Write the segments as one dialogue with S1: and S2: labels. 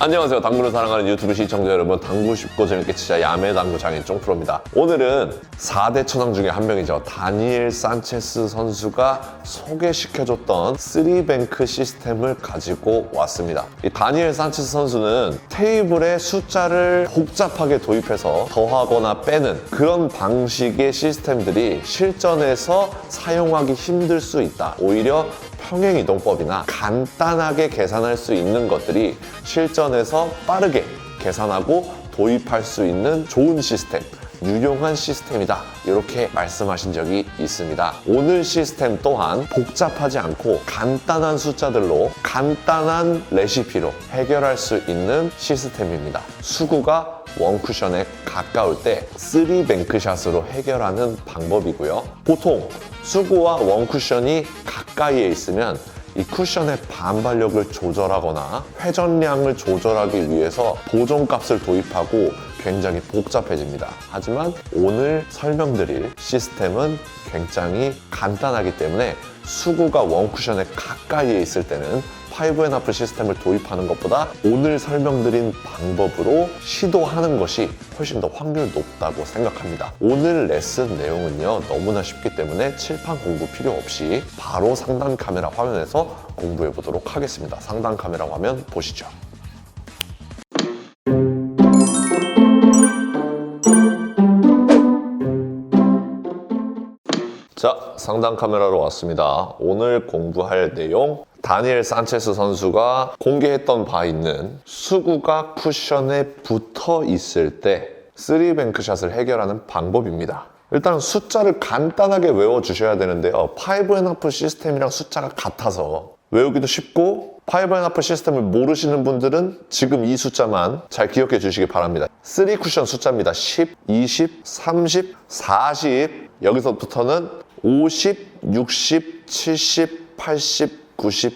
S1: 안녕하세요. 당구를 사랑하는 유튜브 시청자 여러분. 당구 쉽고 재밌게 치자 야매 당구 장인 쫑프로입니다. 오늘은 4대 천왕 중에 한 명이죠. 다니엘 산체스 선수가 소개시켜줬던 3뱅크 시스템을 가지고 왔습니다. 이 다니엘 산체스 선수는 테이블에 숫자를 복잡하게 도입해서 더하거나 빼는 그런 방식의 시스템들이 실전에서 사용하기 힘들 수 있다. 오히려 평행이동법이나 간단하게 계산할 수 있는 것들이 실전에서 빠르게 계산하고 도입할 수 있는 좋은 시스템, 유용한 시스템이다. 이렇게 말씀하신 적이 있습니다. 오늘 시스템 또한 복잡하지 않고 간단한 숫자들로 간단한 레시피로 해결할 수 있는 시스템입니다. 수구가 원쿠션에 가까울 때 3뱅크샷으로 해결하는 방법이고요. 보통 수구와 원쿠션이 가까이에 있으면 이 쿠션의 반발력을 조절하거나 회전량을 조절하기 위해서 보존값을 도입하고 굉장히 복잡해집니다. 하지만 오늘 설명드릴 시스템은 굉장히 간단하기 때문에 수구가 원쿠션에 가까이에 있을 때는 5&하프 시스템을 도입하는 것보다 오늘 설명드린 방법으로 시도하는 것이 훨씬 더 확률 높다고 생각합니다. 오늘 레슨 내용은요, 너무나 쉽기 때문에 칠판 공부 필요 없이 바로 상단 카메라 화면에서 공부해 보도록 하겠습니다. 상단 카메라 화면 보시죠. 자, 상단 카메라로 왔습니다. 오늘 공부할 내용 다니엘 산체스 선수가 공개했던 바 있는 수구가 쿠션에 붙어 있을 때 3뱅크샷을 해결하는 방법입니다. 일단 숫자를 간단하게 외워주셔야 되는데요. 5&하프 시스템이랑 숫자가 같아서 외우기도 쉽고 5&하프 시스템을 모르시는 분들은 지금 이 숫자만 잘 기억해 주시기 바랍니다. 3 쿠션 숫자입니다. 10, 20, 30, 40 여기서부터는 50, 60, 70, 80, 90,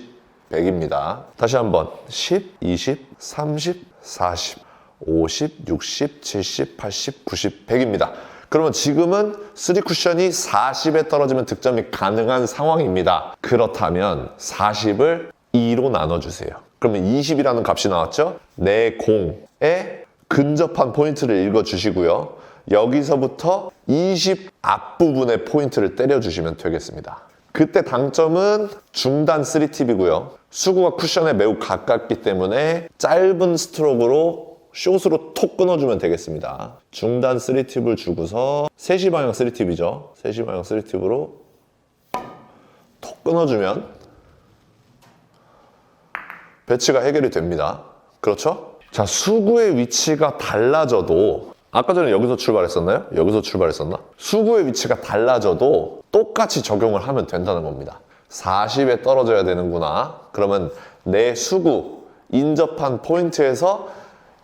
S1: 100입니다. 다시 한번 10, 20, 30, 40, 50, 60, 70, 80, 90, 100입니다. 그러면 지금은 3쿠션이 40에 떨어지면 득점이 가능한 상황입니다. 그렇다면 40을 2로 나눠주세요. 그러면 20이라는 값이 나왔죠? 내 공에 근접한 포인트를 읽어주시고요. 여기서부터 20 앞부분의 포인트를 때려주시면 되겠습니다. 그때 당점은 중단 3팁이고요. 수구가 쿠션에 매우 가깝기 때문에 짧은 스트로크로 숏으로 톡 끊어주면 되겠습니다. 중단 3팁을 주고서 3시 방향 3팁이죠. 3시 방향 3팁으로 톡 끊어주면 배치가 해결이 됩니다. 그렇죠? 자, 수구의 위치가 달라져도 아까 전에 여기서 출발했었나요? 여기서 출발했었나? 수구의 위치가 달라져도 똑같이 적용을 하면 된다는 겁니다. 40에 떨어져야 되는구나. 그러면 내 수구 인접한 포인트에서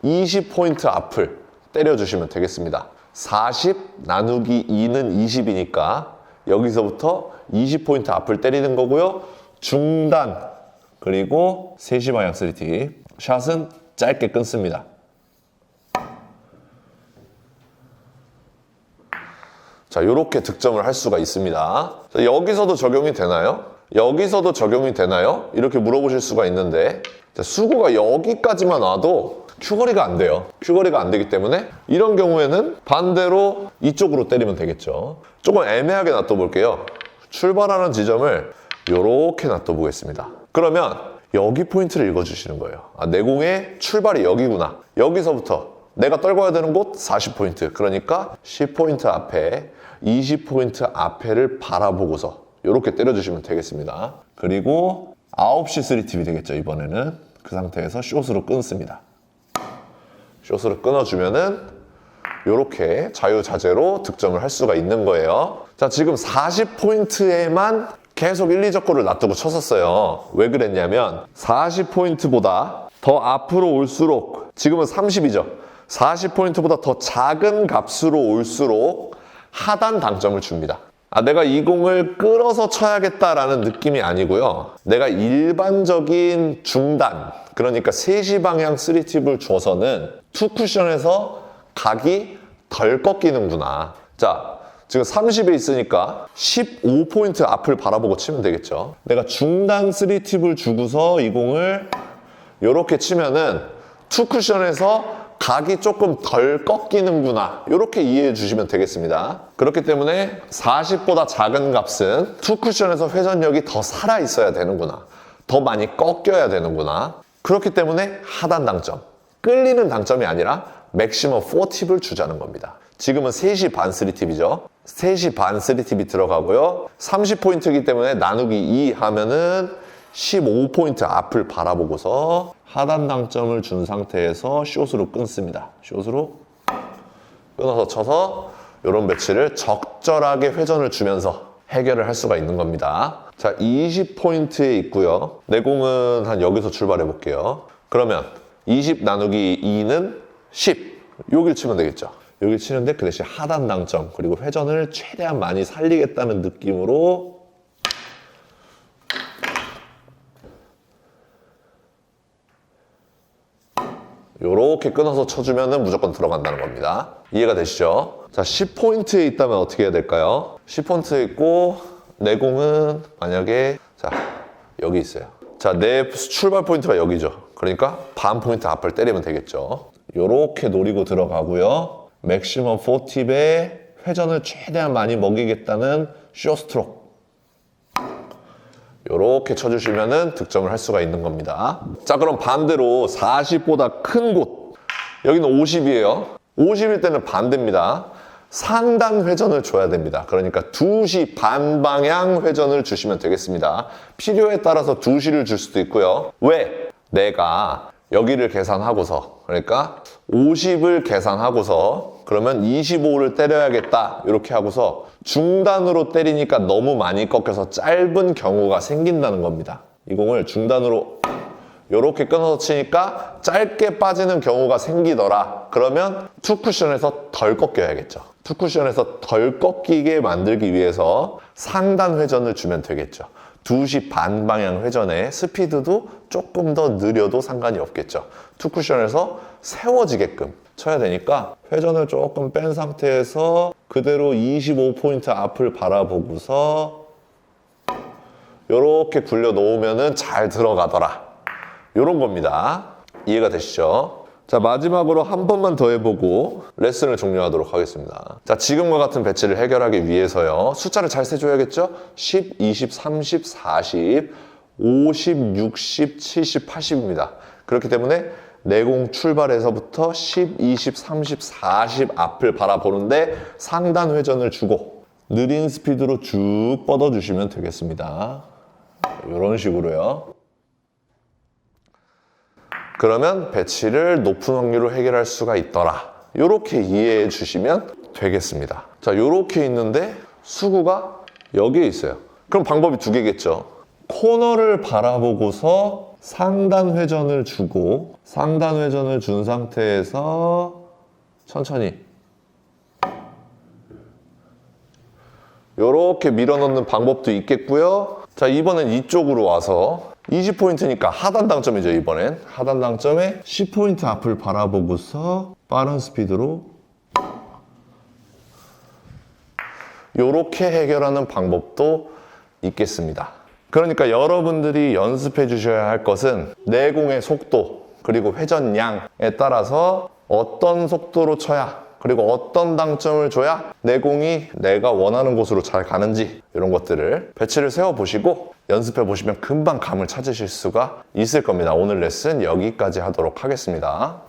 S1: 20포인트 앞을 때려주시면 되겠습니다. 40 나누기 2는 20이니까 여기서부터 20포인트 앞을 때리는 거고요. 중단 그리고 3시 방향 3티 샷은 짧게 끊습니다. 자, 이렇게 득점을 할 수가 있습니다. 자, 여기서도 적용이 되나요? 여기서도 적용이 되나요? 이렇게 물어보실 수가 있는데 자, 수구가 여기까지만 와도 큐거리가 안 돼요. 큐거리가 안 되기 때문에 이런 경우에는 반대로 이쪽으로 때리면 되겠죠. 조금 애매하게 놔둬볼게요. 출발하는 지점을 이렇게 놔둬보겠습니다. 그러면 여기 포인트를 읽어주시는 거예요. 아, 내 공의 출발이 여기구나. 여기서부터 내가 떨궈야 되는 곳 40포인트. 그러니까 10포인트 앞에 20포인트 앞에를 바라보고서 이렇게 때려주시면 되겠습니다. 그리고 9시 3팁이 되겠죠, 이번에는. 그 상태에서 숏으로 끊습니다. 숏으로 끊어주면은 이렇게 자유자재로 득점을 할 수가 있는 거예요. 자, 지금 40포인트에만 계속 1, 2적 골을 놔두고 쳤었어요. 왜 그랬냐면 40포인트보다 더 앞으로 올수록 지금은 30이죠. 40포인트보다 더 작은 값으로 올수록 하단 당점을 줍니다. 아, 내가 이 공을 끌어서 쳐야겠다라는 느낌이 아니고요. 내가 일반적인 중단, 그러니까 3시 방향 3팁을 줘서는 투 쿠션에서 각이 덜 꺾이는구나. 자, 지금 30에 있으니까 15포인트 앞을 바라보고 치면 되겠죠. 내가 중단 3팁을 주고서 이 공을 이렇게 치면은 투 쿠션에서 각이 조금 덜 꺾이는구나. 이렇게 이해해 주시면 되겠습니다. 그렇기 때문에 40보다 작은 값은 투 쿠션에서 회전력이 더 살아 있어야 되는구나. 더 많이 꺾여야 되는구나. 그렇기 때문에 하단 당점. 끌리는 당점이 아니라 맥시멈 4팁을 주자는 겁니다. 지금은 3시 반 3팁이죠. 3시 반 3팁이 들어가고요. 30포인트이기 때문에 나누기 2 하면은 15포인트 앞을 바라보고서 하단 당점을 준 상태에서 숏으로 끊습니다. 숏으로 끊어서 쳐서 이런 배치를 적절하게 회전을 주면서 해결을 할 수가 있는 겁니다. 자, 20포인트에 있고요. 내 공은 한 여기서 출발해 볼게요. 그러면 20 나누기 2는 10. 여길 치면 되겠죠. 여길 치는데 그 대신 하단 당점 그리고 회전을 최대한 많이 살리겠다는 느낌으로 요렇게 끊어서 쳐주면 무조건 들어간다는 겁니다. 이해가 되시죠? 자, 10포인트에 있다면 어떻게 해야 될까요? 10포인트에 있고 내 공은 만약에 자 여기 있어요. 자, 내 출발 포인트가 여기죠. 그러니까 반 포인트 앞을 때리면 되겠죠. 요렇게 노리고 들어가고요. 맥시멈 4팁에 회전을 최대한 많이 먹이겠다는 쇼스트로크. 이렇게 쳐주시면 득점을 할 수가 있는 겁니다. 자, 그럼 반대로 40보다 큰 곳. 여기는 50이에요. 50일 때는 반대입니다. 상단 회전을 줘야 됩니다. 그러니까 2시 반 방향 회전을 주시면 되겠습니다. 필요에 따라서 2시를 줄 수도 있고요. 왜? 내가 여기를 계산하고서 그러니까 50을 계산하고서 그러면 25를 때려야겠다 이렇게 하고서 중단으로 때리니까 너무 많이 꺾여서 짧은 경우가 생긴다는 겁니다. 이 공을 중단으로 이렇게 끊어서 치니까 짧게 빠지는 경우가 생기더라. 그러면 투 쿠션에서 덜 꺾여야겠죠. 투 쿠션에서 덜 꺾이게 만들기 위해서 상단 회전을 주면 되겠죠. 2시 반 방향 회전의 스피드도 조금 더 느려도 상관이 없겠죠. 투 쿠션에서 세워지게끔 쳐야 되니까 회전을 조금 뺀 상태에서 그대로 25포인트 앞을 바라보고서 이렇게 굴려 놓으면 잘 들어가더라. 이런 겁니다. 이해가 되시죠? 자, 마지막으로 한 번만 더 해보고 레슨을 종료하도록 하겠습니다. 자, 지금과 같은 배치를 해결하기 위해서요. 숫자를 잘 세줘야겠죠? 10, 20, 30, 40, 50, 60, 70, 80입니다. 그렇기 때문에 내공 출발에서부터 10, 20, 30, 40 앞을 바라보는데 상단 회전을 주고 느린 스피드로 쭉 뻗어주시면 되겠습니다. 이런 식으로요. 그러면 배치를 높은 확률로 해결할 수가 있더라. 이렇게 이해해 주시면 되겠습니다. 자, 이렇게 있는데 수구가 여기에 있어요. 그럼 방법이 두 개겠죠. 코너를 바라보고서 상단 회전을 주고 상단 회전을 준 상태에서 천천히 이렇게 밀어넣는 방법도 있겠고요. 자, 이번엔 이쪽으로 와서 20포인트니까 하단 당점이죠, 이번엔. 하단 당점에 10포인트 앞을 바라보고서 빠른 스피드로 이렇게 해결하는 방법도 있겠습니다. 그러니까 여러분들이 연습해 주셔야 할 것은 내공의 속도 그리고 회전량에 따라서 어떤 속도로 쳐야 그리고 어떤 당점을 줘야 내공이 내가 원하는 곳으로 잘 가는지 이런 것들을 배치를 세워 보시고 연습해 보시면 금방 감을 찾으실 수가 있을 겁니다. 오늘 레슨 여기까지 하도록 하겠습니다.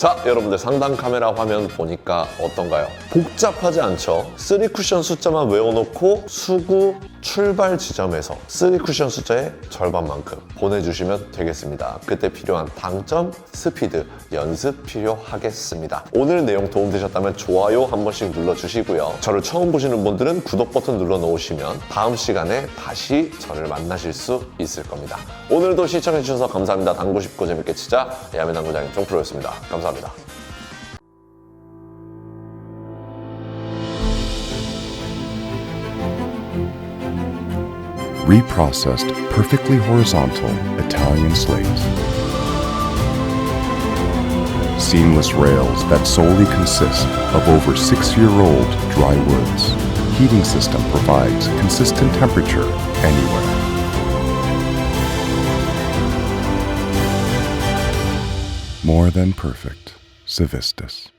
S1: 자, 여러분들 상단 카메라 화면 보니까 어떤가요? 복잡하지 않죠? 3쿠션 숫자만 외워놓고 수구 출발 지점에서 3쿠션 숫자의 절반만큼 보내주시면 되겠습니다. 그때 필요한 당점, 스피드, 연습 필요하겠습니다. 오늘 내용 도움되셨다면 좋아요 한 번씩 눌러주시고요. 저를 처음 보시는 분들은 구독 버튼 눌러놓으시면 다음 시간에 다시 저를 만나실 수 있을 겁니다. 오늘도 시청해주셔서 감사합니다. 당구 쉽고 재밌게 치자 야매 당구장인 종프로였습니다. 감사합니다.
S2: Reprocessed perfectly horizontal Italian slates. Seamless rails that solely consist of over six year old dry woods. Heating system provides consistent temperature anywhere. More than perfect. Civistus.